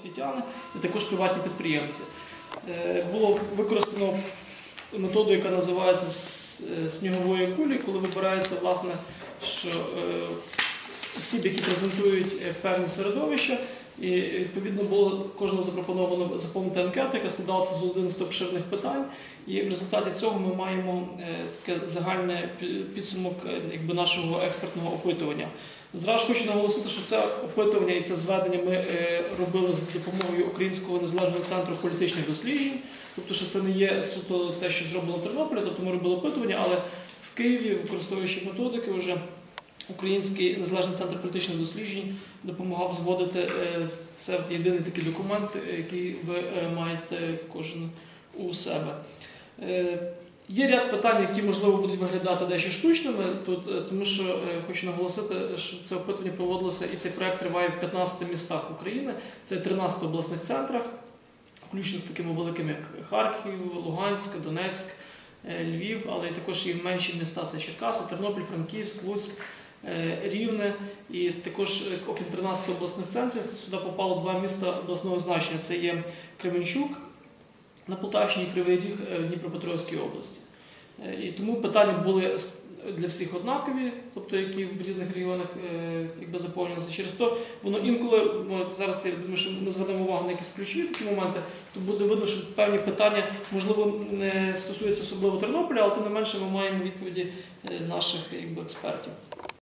освітяни і також приватні підприємці. Е, Було використано методу, яка називається е, снігової кулі, коли вибирається власне, що е, осіб, які презентують е, певні середовища, і відповідно було кожному запропоновано заповнити анкету, яка складалася з 11 обширних питань. І в результаті цього ми маємо е, таке загальне підсумок е, якби, нашого експертного опитування. Зразу хочу наголосити, що це опитування і це зведення ми робили з допомогою Українського незалежного центру політичних досліджень. Тобто, що це не є суто те, що зроблено в Тернополі, тобто ми робили опитування, але в Києві, використовуючи методики, вже Український незалежний центр політичних досліджень допомагав зводити е, це в єдиний такий документ, е, який ви е, маєте кожен у себе. Є ряд питань, які можливо будуть виглядати дещо штучними, тут, тому що хочу наголосити, що це опитування проводилося і цей проект триває в 15 містах України, це 13 обласних центрах, включно з такими великими, як Харків, Луганськ, Донецьк, Львів, але також і менші міста це Черкаси, Тернопіль, Франківськ, Луцьк, Рівне. І також, е, окрім 13 обласних центрів, сюди попало два міста обласного значення. Це є Кременчук на Полтавщині і Кривий Ріг е, в Дніпропетровській області. Е, І тому питання були для всіх однакові, тобто які в різних регіонах е, якби заповнювалися. Через то воно інколи, ну, зараз я думаю, що ми звернемо увагу на якісь ключові такі моменти, то буде видно, що певні питання можливо не стосуються особливо Тернополя, але тим не менше ми маємо відповіді е, наших якби, експертів.